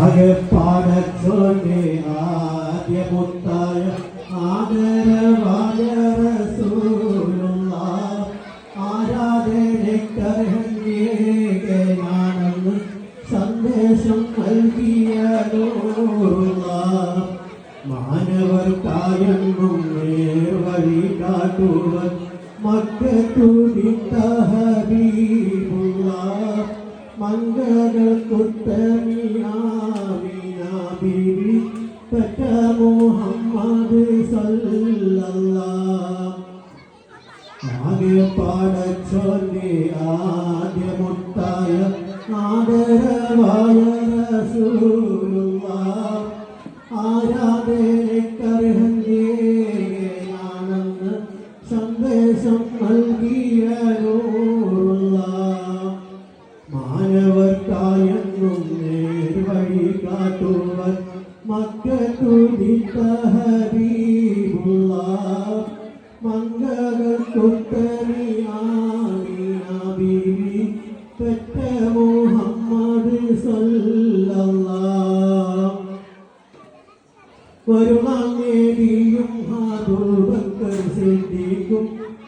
ആകെ പാടച്ചോന്റെ ആദ്യമുത്തായ ആദരവായ റസൂലുള്ള ആരാധനക്കർഹ്യനാണെന്ന് സന്ദേശം നൽകിയ നൂറുള്ള മാനവർക്കായെന്നും നേർവഴി കാട്ടുവൻ മക്കത്തുടിത്ത ഹബീബുള്ള മംഗളക്കുത്തമിയാബിബി ആകെ പാടച്ചൊല്ലി ആദരവായ റസൂലുള്ള ആരാധനക്കർഹന്യേയാണെന്ന് സന്ദേശം നൽകിയ സിദ്ദീഖും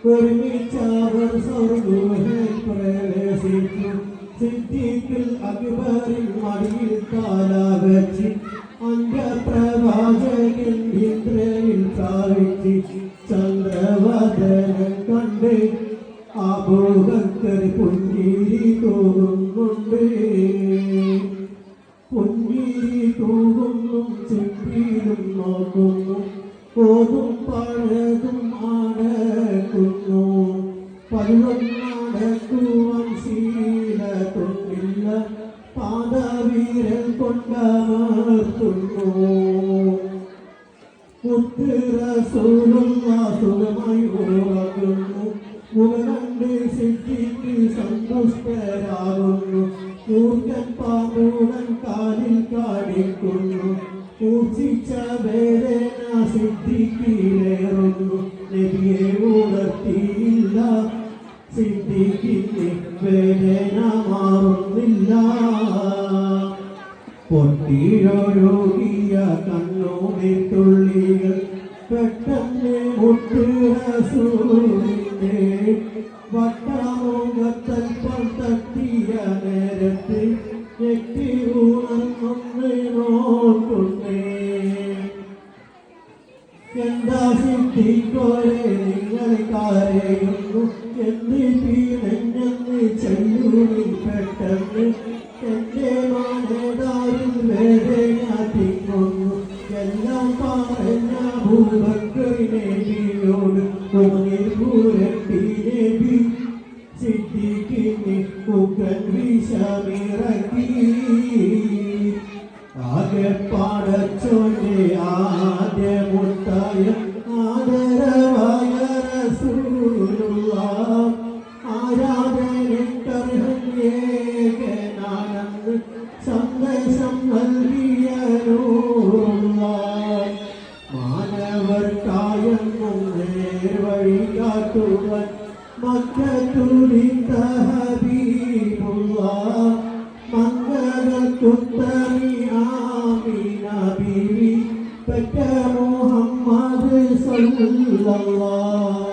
ഒരുമിച്ചവർ സ്വർഗത്തിൽ പ്രവേശിച്ചു സിദ്ദീഖിൽ അക്ബറിൽ മടിയിൽ കാലാവച്ച് അന്ത്യപ്രവാചകൻ ഇന്ദ്രയിൽ പ്രാപിച്ച് ചന്ദ്രവദനം കണ്ട് അബൂബക്കർ പുഞ്ചിരി തോന്നുന്നുണ്ട് പൊന്നീരി തോന്നുന്നു ചെപ്പിയിലും നോക്കുന്നു ഓതും പഴതും പാദവീരൻ കൊണ്ടമർത്തുന്നു മുത്തുറസൂലുള്ള സുഖമായി ഉറങ്ങുന്നു മുഖണ്ട് സിദ്ധിക്ക് സന്തുഷ്ടരാകുന്നു. മൂർഖൻ പാമ്പൂടൻ കാലിൽ കാണിക്കുന്നു. മൂർച്ഛിച്ച വേദന സിദ്ധിക്കിലേറുന്നു നബിയെ ഉണർത്തിയില്ല. സിദ്ധിക്കിന് വേദന മാറുന്നില്ല. പൊട്ടിയൊഴുകിയ കണ്ണോടെ തുള്ളികൾ പെട്ടെന്ന് മുട്ടുറസൂലിന്റെ വട്ടമുഖത്തൽപ്പം തട്ടിയ നേരത്ത് ഞെട്ടി ഉണർന്നൊന്ന് നോക്കുന്നേ. എന്താ സിദ്ധിക്കോരെ നിങ്ങൾ കരയുന്നു എന്ന് പീണഞ്ഞെന്ന് ചെല്ലൂരി പെട്ടെന്ന്? എന്റെ പറഞ്ഞ ഭൂഭക്തനേബിയോട് തോന്നിൽ പൂരത്തിനേബി സിദ്ധിക്കിന് മുഖൻ വിഷമിറക്കി ആകെ പാടച്ചോന്റെ ആദ്യ മുത്തായ പ്രിയപ്പെട്ട മുഹമ്മദ് സല്ലല്ലാഹ്